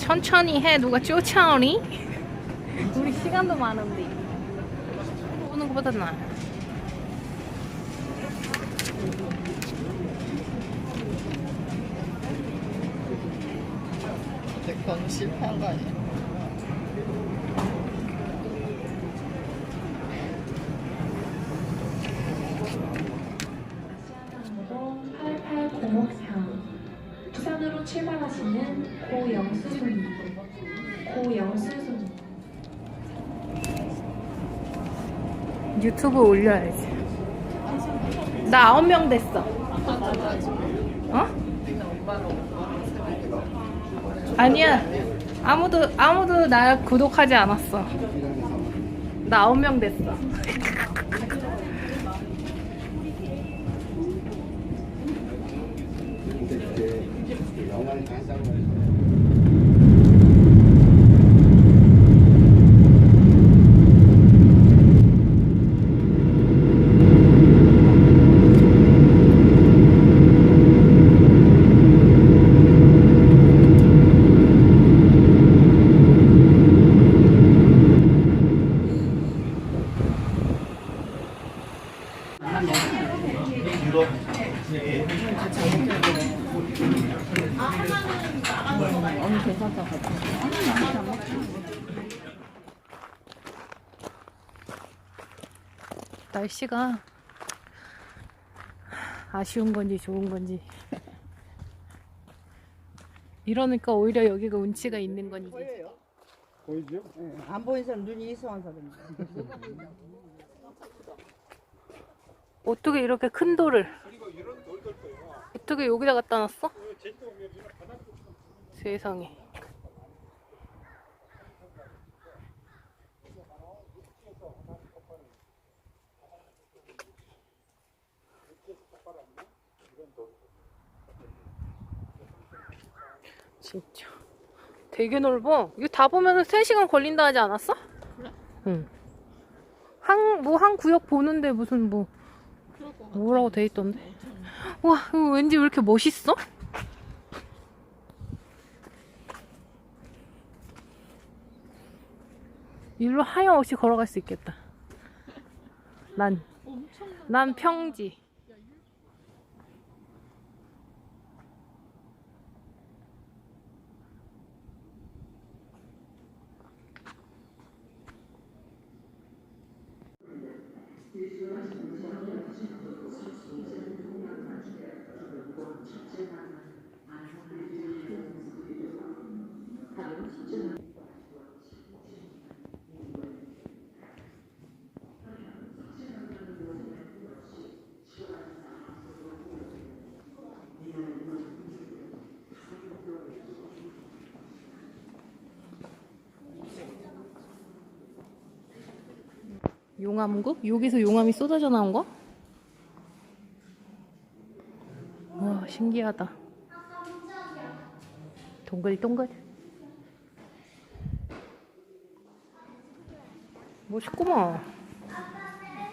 천천히 해 누가 쫓아오니? 우리 시간도 많은데 오는 것보다 나아 근데 그건 실패한 거 아니야? 유튜브 올려야지. 나 아홉 명 됐어. 어? 아니야. 아무도 아무도 나 구독하지 않았어. 나 아홉 명 됐어 날씨가 아쉬운 건지 좋은 건지 이러니까 오히려 여기가 운치가 있는 건지 보여요? 보이죠? 예, 안 보이는 사람 눈이 이상한 사람입니다. 어떻게 이렇게 큰 돌을 어떻게 여기다 갖다 놨어? 세상에 진짜 되게 넓어 이거 다 보면 3시간 걸린다 하지 않았어? 그래? 응 한, 뭐 한 구역 보는데 무슨 뭐 뭐라고 돼 있던데? 와, 이거 왠지 왜 이렇게 멋있어? 일로 하염없이 걸어갈 수 있겠다. 난, 난 평지. Spirit. 용암국? 여기서 용암이 쏟아져 나온 거? 와, 신기하다. 동글동글. 멋있구만.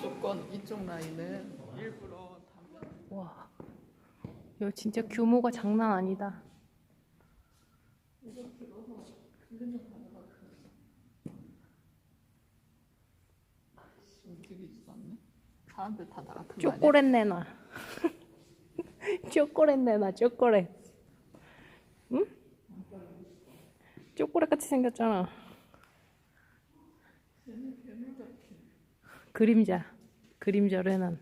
조건 이쪽 라인은 일부러 와. 여기 진짜 규모가 장난 아니다. 움직이지도 않네. 사람들 다 나같은 거 아니야? 초콜릿 내놔. 초콜릿 내놔, 초콜릿. 응? 초콜릿 같이 생겼잖아. 그림자. 그림자로 해놨네.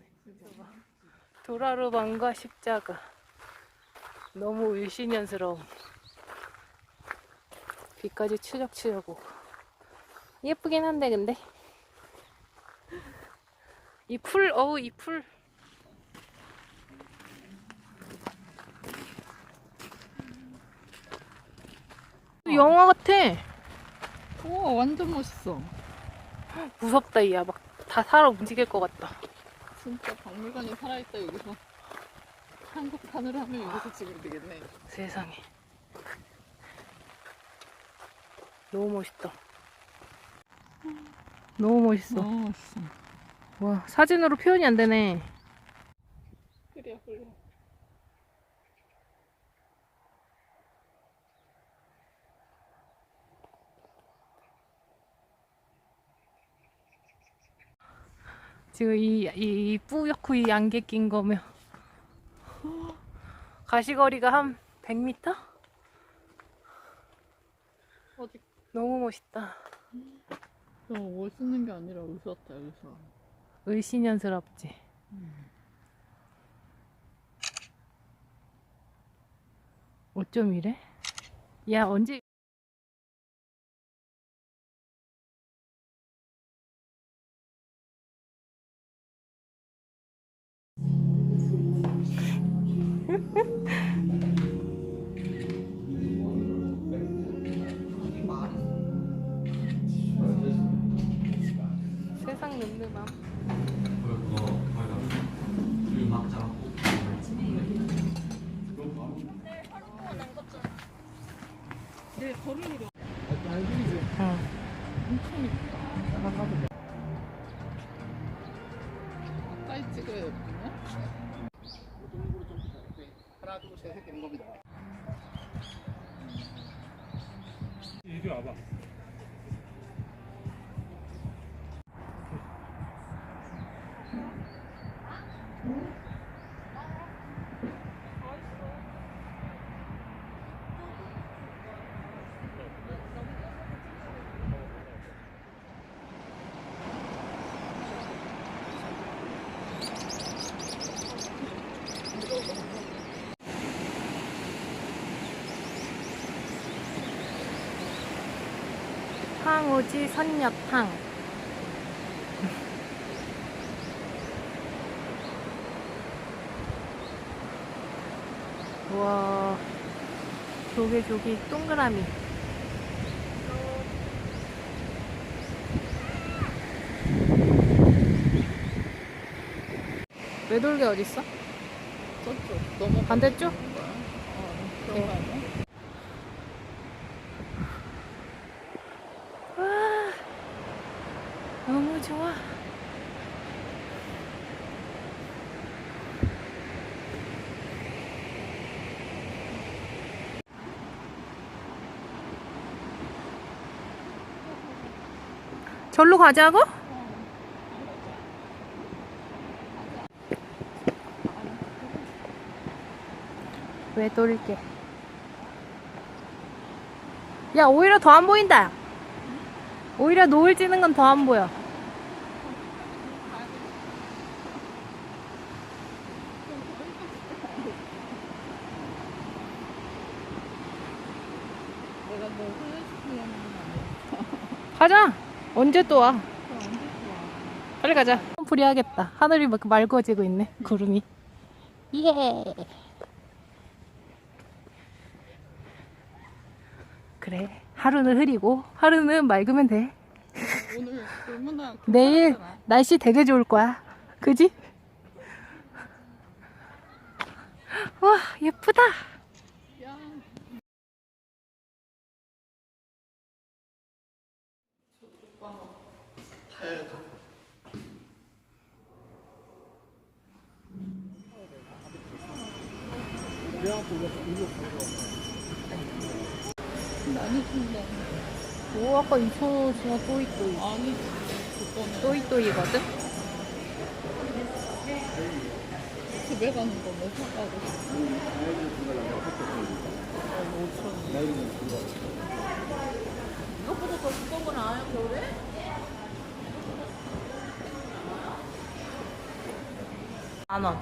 도라르방과 십자가. 너무 일신연스러워. 비까지 추적추적 오고. 예쁘긴 한데, 근데. 이 풀, 어우, 이 풀. 영화 같아. 우와 완전 멋있어. 무섭다, 이야. 막 다 살아 움직일 것 같다. 진짜 박물관이 살아있다 여기서. 한국판을 하면 여기서 찍으면 되겠네. 세상에. 너무 멋있다. 너무 멋있어. 너무 멋있어. 와 사진으로 표현이 안 되네. 그래요, 그래. 지금 이, 이, 이 뿌옇고 이 안개 낀 거며 가시거리가 한 100m? 어디 너무 멋있다. 저 멋있는 게 아니라 의사다 의사. 서. 을씨년스럽지. 어쩜 이래? 야, 언제. 세상 늠름함. 내 거리로 응. 엄청 이쁘다. 가까이 찍어야 되거든요. 하나 둘셋 이렇게 겁니다. 이리 와봐. 황우지 선녀탕. 우와. 조개 조개 동그라미. 외돌개 어딨어? 저쪽 너무 반대쪽? 어, 들어가네. 와. 너무 좋아. 절로 가자고? 왜 돌게? 야, 오히려 더 안 보인다. 오히려 노을 지는 건 더 안 보여. 가자. 언제 또 와? 빨리 가자. 불이하겠다. 하늘이 막 맑아지고 있네. 구름이. 예. 그래. 하루는 흐리고 하루는 맑으면 돼. 오늘 얼마나 내일. 날씨 되게 좋을 거야. 그지? 와, 예쁘다. 많이 준다. 오, 아까 2,000원치가 또이또이. 아니, 그거는 또이또이거든? 집에 가는 거뭐 사가고 싶어. 이것보다 더 두꺼운 건 아니야, 겨울에? 만 원.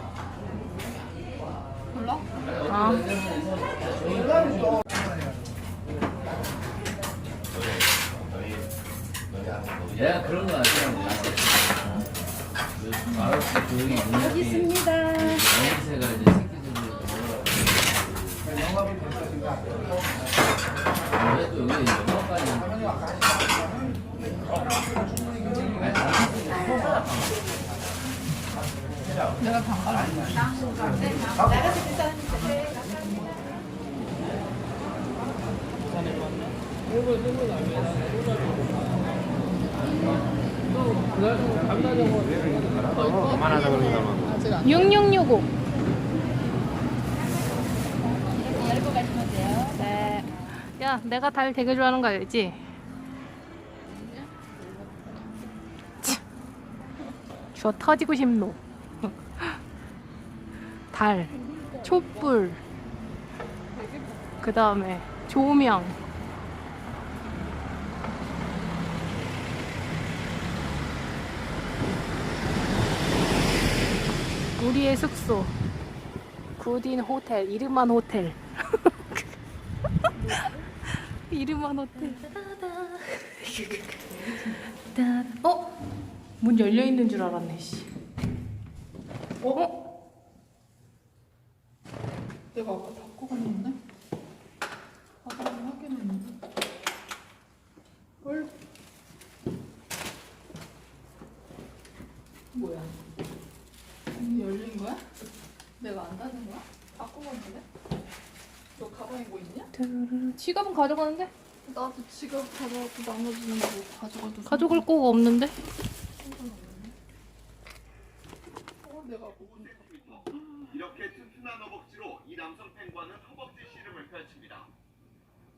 몰라? 아. 야 그런 거 아니야. 알았어 조용히 있습니다. 연세가 이제 새끼들을 왜또 여기 영화관이 내가 아직 안 6665. 열고 가시면 돼요. 네. 야, 내가 달 되게 좋아하는 거 알지? 주워 터지고 싶노. 달, 촛불, 그 다음에 조명. 우리의 숙소. 굿인 호텔, 이름한 호텔. 이름한 호텔. 어? 문 열려 있는 줄 알았네, 씨. 어? 내가 아까 닫고 갔는데? 바닥을 확인했는데? 헐? 뭐야? 문이 열린 거야? 내가 안 닫은 거야? 닫고 갔는데? 너 가방에 뭐 있냐? 드르르. 지갑은 가져가는데? 나도 지갑 가져가고 나머지는 뭐 가져가도 가져갈 거가 없는데? 어, 내가 뭐 이렇게 튼튼한 허벅지로 이 남성 펭귄은 허벅지 씨름을 펼칩니다.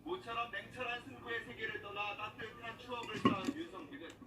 모처럼 냉철한 승부의 세계를 떠나 따뜻한 추억을 쌓은 윤성빈은